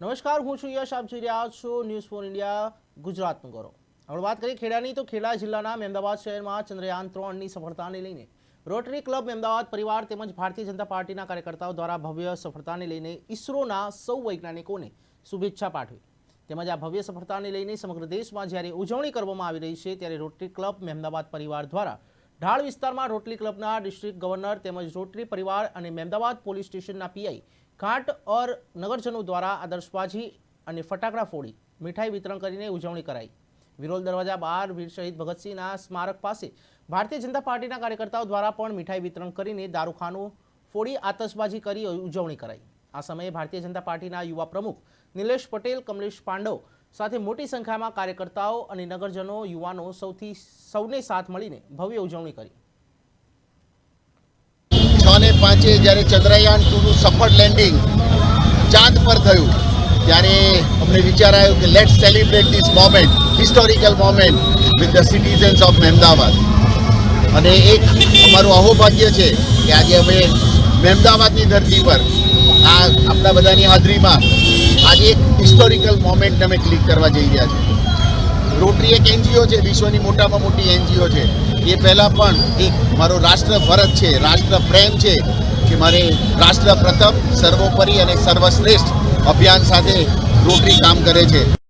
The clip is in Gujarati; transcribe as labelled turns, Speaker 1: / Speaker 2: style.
Speaker 1: નમસ્કાર, હું છું યશ. આપ જોઈ રહ્યા છો ન્યૂઝ ફોર ઇન્ડિયા ગુજરાતનું ગૌરવ. આપણે વાત કરીએ ખેડાની, તો ખેડા જિલ્લાના મહેમદાવાદ શહેરમાં ચંદ્રયાન ત્રણની સફળતાને લઈને રોટરી ક્લબ મહેમદાવાદ પરિવાર તેમજ ભારતીય જનતા પાર્ટીના કાર્યકર્તાઓ દ્વારા ભવ્ય સફળતાને લઈને ઇસરોના સૌ વૈજ્ઞાનિકોને શુભેચ્છા પાઠવી. તેમજ આ ભવ્ય સફળતાને લઈને સમગ્ર દેશમાં જ્યારે ઉજવણી કરવામાં આવી રહી છે, ત્યારે રોટરી ક્લબ મહેમદાવાદ પરિવાર દ્વારા ઢાળ વિસ્તારમાં રોટરી ક્લબના ડિસ્ટ્રિક્ટ ગવર્નર તેમજ રોટરી પરિવાર અને મહેમદાવાદ પોલીસ સ્ટેશનના પીઆઈ ઘાટ ઓર નગરજનો દ્વારા આદર્શબાજી અને ફટાકડા ફોડી મીઠાઈ વિતરણ કરીને ઉજવણી કરાઈ. વિરોલ દરવાજા બહાર વીર શહીદ ભગતસિંહના સ્મારક પાસે ભારતીય જનતા પાર્ટીના કાર્યકર્તાઓ દ્વારા પણ મીઠાઈ વિતરણ કરીને દારૂખાનું ફોડી આતશબાજી કરી ઉજવણી કરાઈ. આ સમયે ભારતીય જનતા પાર્ટીના યુવા પ્રમુખ નિલેશ પટેલ, કમલેશ પાંડવ સાથે મોટી સંખ્યામાં કાર્યકર્તાઓ અને નગરજનો યુવાનો સૌથી, સૌને સાથ મળીને ભવ્ય ઉજવણી કરી.
Speaker 2: પાંચે જ્યારે ચંદ્રયાન ટુનું સફળ લેન્ડિંગ ચાંદ પર થયું, ત્યારે અમને વિચાર આવ્યો કે let celebrate this moment historical moment with the citizens of Mahemdavad અને એક અમારું અહોભાગ્ય છે કે આજે અમે મહેમદાવાદની ધરતી પર, આ આપણા બધાની હાજરીમાં આજે એક હિસ્ટોરિકલ મોમેન્ટ અમે ક્લિક કરવા જઈ રહ્યા છીએ. રોટરી એક એનજીઓ છે, વિશ્વની મોટામાં મોટી એનજીઓ છે. એ પહેલાં પણ એક મારો રાષ્ટ્ર ફરજ છે રાષ્ટ્ર પ્રેમ છે, કે મારે રાષ્ટ્ર પ્રથમ સર્વોપરી અને સર્વશ્રેષ્ઠ અભિયાન સાથે રોટરી કામ કરે છે.